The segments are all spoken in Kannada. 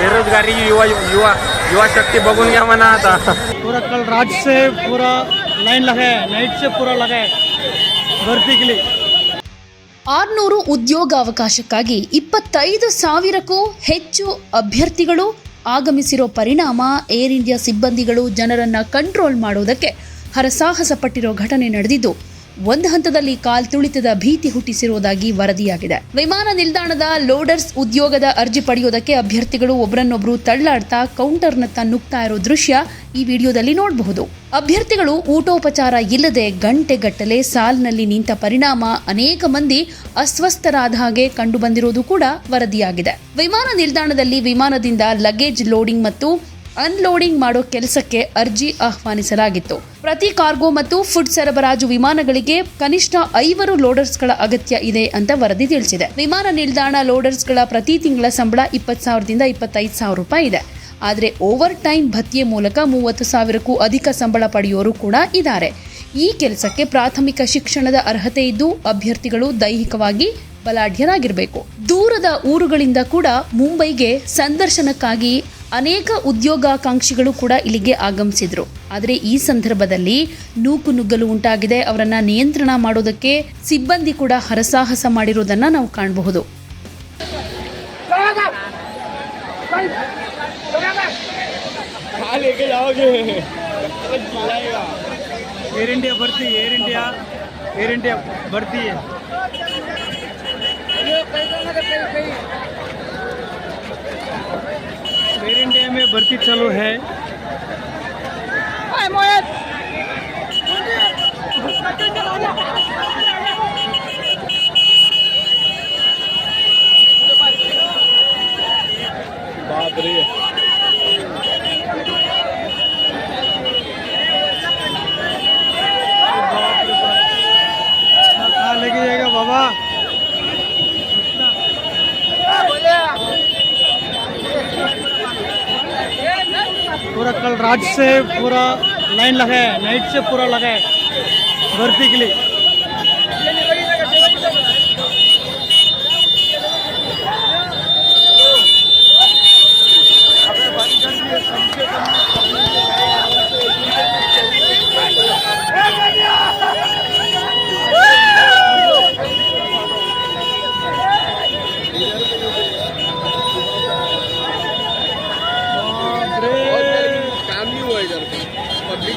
बेरोजगारी युवा युवा युवा शक्ती बघून घ्या म्हणा आता पूरा कल रात से पूरा लाइन लगा है नाइट से पूरा लगा है भर्ती के लिए ಆರ್ನೂರು ಉದ್ಯೋಗಾವಕಾಶಕ್ಕಾಗಿ ಇಪ್ಪತ್ತೈದು ಸಾವಿರಕ್ಕೂ ಹೆಚ್ಚು ಅಭ್ಯರ್ಥಿಗಳು ಆಗಮಿಸಿರೋ ಪರಿಣಾಮ ಏರ್ ಇಂಡಿಯಾ ಸಿಬ್ಬಂದಿಗಳು ಜನರನ್ನ ಕಂಟ್ರೋಲ್ ಮಾಡೋದಕ್ಕೆ ಹರಸಾಹಸ ಪಟ್ಟಿರೋ ಘಟನೆ ನಡೆದಿದ್ದು ಒಂದು ಹಂತದಲ್ಲಿ ಕಾಲ್ ತುಳಿತದ ಭೀತಿ ಹುಟ್ಟಿಸಿರುವುದಾಗಿ ವರದಿಯಾಗಿದೆ. ವಿಮಾನ ನಿಲ್ದಾಣದ ಲೋಡರ್ಸ್ ಉದ್ಯೋಗದ ಅರ್ಜಿ ಪಡೆಯುವುದಕ್ಕೆ ಅಭ್ಯರ್ಥಿಗಳು ಒಬ್ಬರನ್ನೊಬ್ಬರು ತಳ್ಳಾಡ್ತಾ ಕೌಂಟರ್ನತ್ತ ನುಗ್ತಾ ಇರೋ ದೃಶ್ಯ ಈ ವಿಡಿಯೋದಲ್ಲಿ ನೋಡಬಹುದು. ಅಭ್ಯರ್ಥಿಗಳು ಊಟೋಪಚಾರ ಇಲ್ಲದೆ ಗಂಟೆಗಟ್ಟಲೆ ಸಾಲಿನಲ್ಲಿ ನಿಂತ ಪರಿಣಾಮ ಅನೇಕ ಮಂದಿ ಅಸ್ವಸ್ಥರಾದ ಹಾಗೆ ಕಂಡುಬಂದಿರುವುದು ಕೂಡ ವರದಿಯಾಗಿದೆ. ವಿಮಾನ ನಿಲ್ದಾಣದಲ್ಲಿ ವಿಮಾನದಿಂದ ಲಗೇಜ್ ಲೋಡಿಂಗ್ ಮತ್ತು ಅನ್ಲೋಡಿಂಗ್ ಮಾಡೋ ಕೆಲಸಕ್ಕೆ ಅರ್ಜಿ ಆಹ್ವಾನಿಸಲಾಗಿತ್ತು. ಪ್ರತಿ ಕಾರ್ಗೋ ಮತ್ತು ಫುಡ್ ಸರಬರಾಜು ವಿಮಾನಗಳಿಗೆ ಕನಿಷ್ಠ ಐವರು ಲೋಡರ್ಸ್ಗಳ ಅಗತ್ಯ ಇದೆ ಅಂತ ವರದಿ ತಿಳಿಸಿದೆ. ವಿಮಾನ ನಿಲ್ದಾಣ ಲೋಡರ್ಸ್ಗಳ ಪ್ರತಿ ತಿಂಗಳ ಸಂಬಳ ಇಪ್ಪತ್ತು ಸಾವಿರದಿಂದ ಇಪ್ಪತ್ತೈದು ಸಾವಿರ ರೂಪಾಯಿ ಇದೆ. ಆದರೆ ಓವರ್ ಟೈಮ್ ಭತ್ಯೆ ಮೂಲಕ ಮೂವತ್ತು ಸಾವಿರಕ್ಕೂ ಅಧಿಕ ಸಂಬಳ ಪಡೆಯೋರು ಕೂಡ ಇದ್ದಾರೆ. ಈ ಕೆಲಸಕ್ಕೆ ಪ್ರಾಥಮಿಕ ಶಿಕ್ಷಣದ ಅರ್ಹತೆ ಇದ್ದು ಅಭ್ಯರ್ಥಿಗಳು ದೈಹಿಕವಾಗಿ ಬಲಾಢ್ಯರಾಗಿರಬೇಕು. ದೂರದ ಊರುಗಳಿಂದ ಕೂಡ ಮುಂಬೈಗೆ ಸಂದರ್ಶನಕ್ಕಾಗಿ ಅನೇಕ ಉದ್ಯೋಗಾಕಾಂಕ್ಷಿಗಳು ಕೂಡ ಇಲ್ಲಿಗೆ ಆಗಮಿಸಿದ್ರು. ಆದರೆ ಈ ಸಂದರ್ಭದಲ್ಲಿ ನೂಕು ನುಗ್ಗಲು ಉಂಟಾಗಿದೆ. ಅವರನ್ನು ನಿಯಂತ್ರಣ ಮಾಡೋದಕ್ಕೆ ಸಿಬ್ಬಂದಿ ಕೂಡ ಹರಸಾಹಸ ಮಾಡಿರುವುದನ್ನು ನಾವು ಕಾಣಬಹುದು. ಏರ್ ಇಂಡಿಯಾ ಬರ್ತಿ. एयर इंडिया में भर्ती चालू है। पूरा कल रात से पूरा लाइन लगा है नाइट से पूरा लगा है भर्ती के लिए।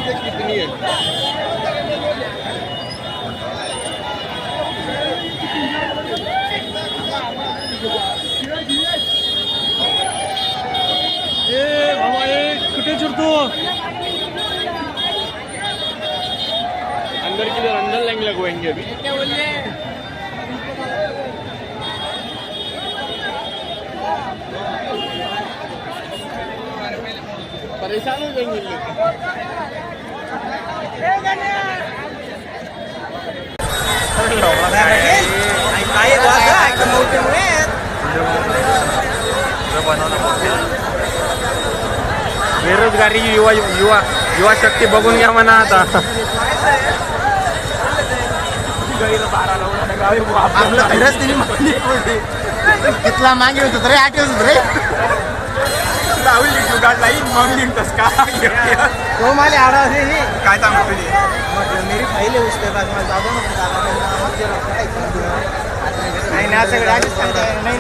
किस्त कितनी है చూడుతూ అందరికి అందరి లాంగ్వేజ్ పోయింది అది परेशान हो जाएंगे लोग बेरोजगारी युवा युवा युवा शक्ती बघून घ्या म्हणा आता आपलं खरंच तिने मागणी पडली कितला मागे होतो रे आठ होतो रे and I will lead you guys like morning in the sky. तो मला आडा हे. काय सांगतो तुझी? मेरी फाईल आहे उसके पास मला जाऊ नको जागा नाही ना मग जरा काय नाही ना सगळं आधीच सांगता नाही